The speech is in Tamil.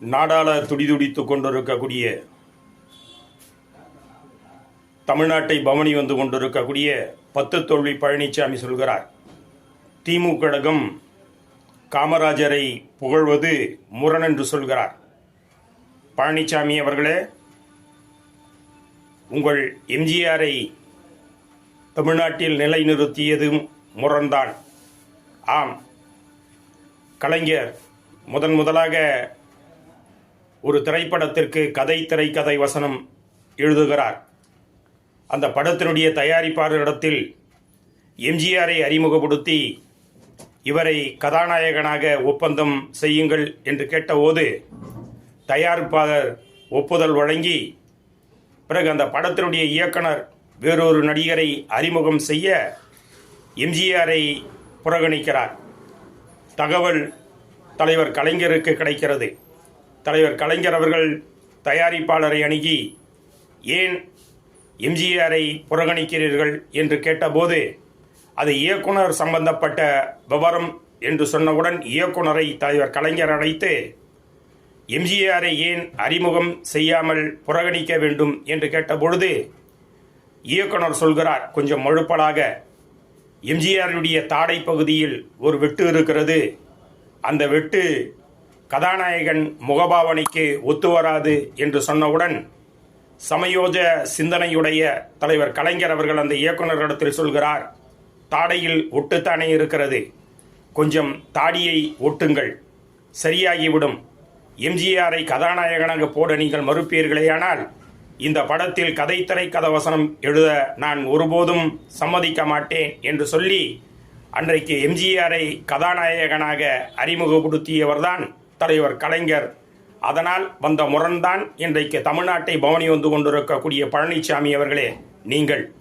நாடாள துடிதுடித்து கொண்டிருக்கக்கூடிய தமிழ்நாட்டை பவனி வந்து கொண்டிருக்கக்கூடிய பத்து தோல்வி பழனிசாமி சொல்கிறார் திமுக கழகம் காமராஜரை புகழ்வது முரண் என்று சொல்கிறார். பழனிசாமி அவர்களே உங்கள் எம்ஜிஆரை தமிழ்நாட்டில் நிலைநிறுத்தியதும் முரண்தான். ஆம் கலைஞர் முதன் முதலாக ஒரு திரைப்படத்திற்கு கதை திரைக்கதை வசனம் எழுதுகிறார். அந்த படத்தினுடைய தயாரிப்பாளரிடத்தில் எம்ஜிஆரை அறிமுகப்படுத்தி இவரை கதாநாயகனாக ஒப்பந்தம் செய்யுங்கள் என்று கேட்டபோது தயாரிப்பாளர் ஒப்புதல் வழங்கி பிறகு அந்த படத்தினுடைய இயக்குனர் வேறொரு நடிகரை அறிமுகம் செய்ய எம்ஜிஆரை புறக்கணிக்கிறார். தகவல் தலைவர் கலைஞருக்கு கிடைக்கிறது. தலைவர் கலைஞர் அவர்கள் தயாரிப்பாளரை அணுகி ஏன் எம்ஜிஆரை புறக்கணிக்கிறீர்கள்? என்று கேட்டபோது அது இயக்குனர் சம்பந்தப்பட்ட விவரம் என்று சொன்னவுடன் இயக்குனரை தலைவர் கலைஞர் அழைத்து எம்ஜிஆரை ஏன் அறிமுகம் செய்யாமல் புறக்கணிக்க வேண்டும்? என்று கேட்டபொழுது இயக்குனர் சொல்கிறார் கொஞ்சம் மழுப்பலாக எம்ஜிஆருடைய தாடை பகுதியில் ஒரு வெட்டு இருக்கிறது. அந்த வெட்டு கதாநாயகன் முகபாவனைக்கு ஒத்து வராது என்று சொன்னவுடன் சமயோஜ சிந்தனையுடைய தலைவர் கலைஞர் அவர்கள் அந்த இயக்குநரிடத்தில் சொல்கிறார் தாடையில் ஒட்டுத்தானே இருக்கிறது. கொஞ்சம் தாடியை ஒட்டுங்கள். சரியாகிவிடும். எம்ஜிஆரை கதாநாயகனாக போட நீங்கள் மறுப்பீர்களேயானால் இந்த படத்தில் கதைத்திரை கதவசனம் எழுத நான் ஒருபோதும் சம்மதிக்க மாட்டேன் என்று சொல்லி அன்றைக்கு எம்ஜிஆரை கதாநாயகனாக அறிமுகப்படுத்தியவர்தான் தலைவர் கலைஞர். அதனால் வந்த முரண்தான் இன்றைக்கு தமிழ்நாட்டை பவனி வந்து கொண்டிருக்கக்கூடிய பழனிசாமி அவர்களே நீங்கள்.